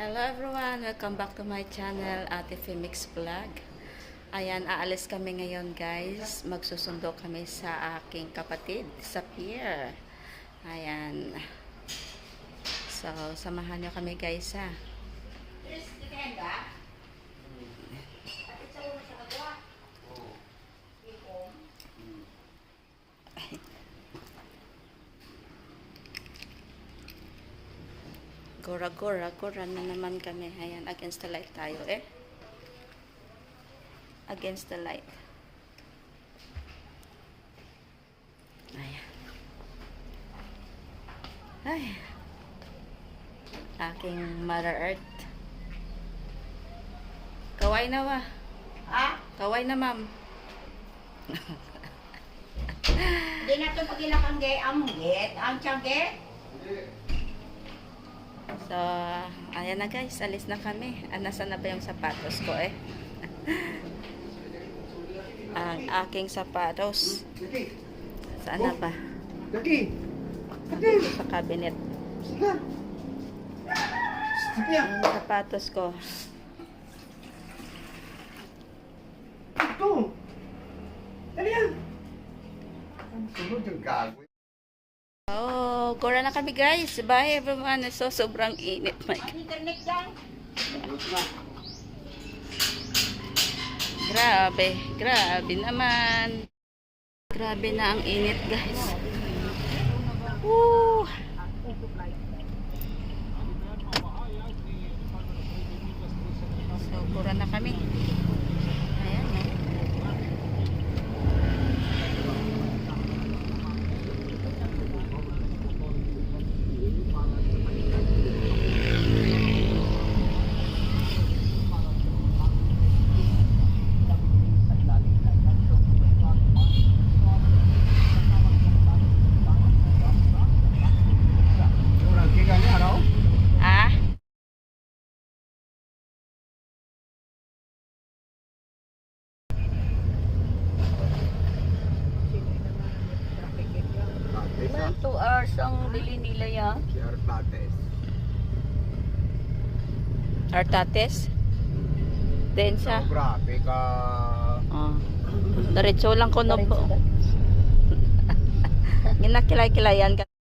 Hello everyone! Welcome back to my channel, Ate Femix Vlog. Ayan, aalis kami ngayon guys. Magsusundo kami sa aking kapatid sa pier. Ayan. So, samahan nyo kami guys ha. Gora, gora, gora na naman kami. Ayan, against the light tayo eh. Against the light. Ayan. Ay. Aking Mother Earth. Kaway na wa. Ah, Kaway na ma'am. di na ito pagilak ang ge, ang get, ang tiyangge. So, ayan na guys, alis na kami. Ah, nasaan na ba yung sapatos ko eh? Ang aking sapatos. Saan na ba? Dito sa cabinet. Ang sapatos ko. Ito. Ano yan? Ang sunod yung gago. Oh, gora na kami guys. Bye everyone. So, sobrang init. My dyan. Grabe, grabe naman. Grabe na ang init, guys. Woo! So, pura na kami. Ayan, eh. Orang kira ni araw. Ah? Isa. 2 hours ang bili nila. Si Artates. Artates? Densa? So, grabe ka. Oh. Diretso lang ko no po. Ginakilay-kilayan ka.